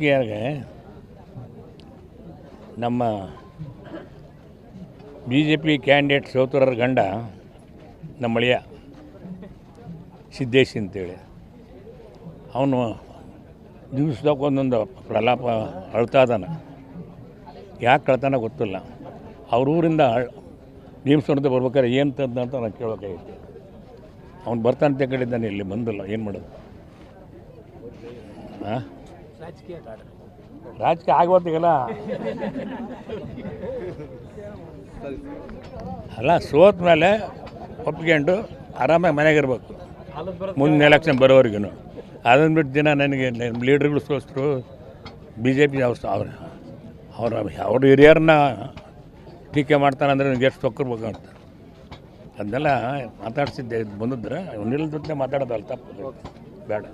ರಾಜಕೀಯಗೆ ನಮ್ಮ B J P candidate ಸೋತರರ ಗಂಡ ನಮ್ಮ ಅಳಿಯ ಸಿದ್ದೇಶ್ ಅಂತೇಳಿ. ಅವನು ದಿವ್ಸದಾಗ ಒಂದೊಂದು ಪ್ರಲಾಪ ಅಳ್ತಾ ಇದ್ದಾನೆ. ಯಾಕೆ ಕಳ್ತಾನ ಗೊತ್ತಿಲ್ಲ. ಅವ್ರ ಊರಿಂದ ಭೀಮಸ್ವರದ ಬರ್ಬೇಕಾದ್ರೆ ಏನು ತಂದ ಅಂತ ನಾನು ಕೇಳೋಕ್ಕಾಗಿತ್ತು ಅವ್ನು ಬರ್ತಾನೆ ಅಂತ ಕೇಳಿದ್ದಾನೆ ಇಲ್ಲಿ ಬಂದಿಲ್ಲ, ಏನು ಮಾಡೋದು? ಹಾಂ ರಾಜಕೀಯ ಆಗ್ಬಾರ್ದೀಗಲ್ಲ. ಅಲ್ಲ ಸೋತ ಮೇಲೆ ಒಪ್ಕೊಂಡು ಆರಾಮಾಗಿ ಮನೆಗೆ ಇರ್ಬೇಕು. ಮುಂದಿನ ಎಲೆಕ್ಷನ್ ಬರೋವರೆಗೂ ಅದನ್ನು ಬಿಟ್ಟು ದಿನ ನನಗೆ ಲೀಡ್ರ್ಗಳು ಸೋಸ್ತರು ಬಿ ಜೆ ಪಿ ಅವ್ರು ಅವ್ರ ಅವ್ರ ಅವ್ರ ಹಿರಿಯರನ್ನ ಟೀಕೆ ಮಾಡ್ತಾನೆ ಅಂದರೆ ನನಗೆ ಎಷ್ಟು ಅಂತ. ಅದನ್ನೆಲ್ಲ ಮಾತಾಡ್ಸಿದ್ದೆ ಬಂದಿದ್ರೆ ನಿಲ್ ಜೊತೆ ಮಾತಾಡೋದಲ್ಲ ತಪ್ಪು. ಬೇಡ.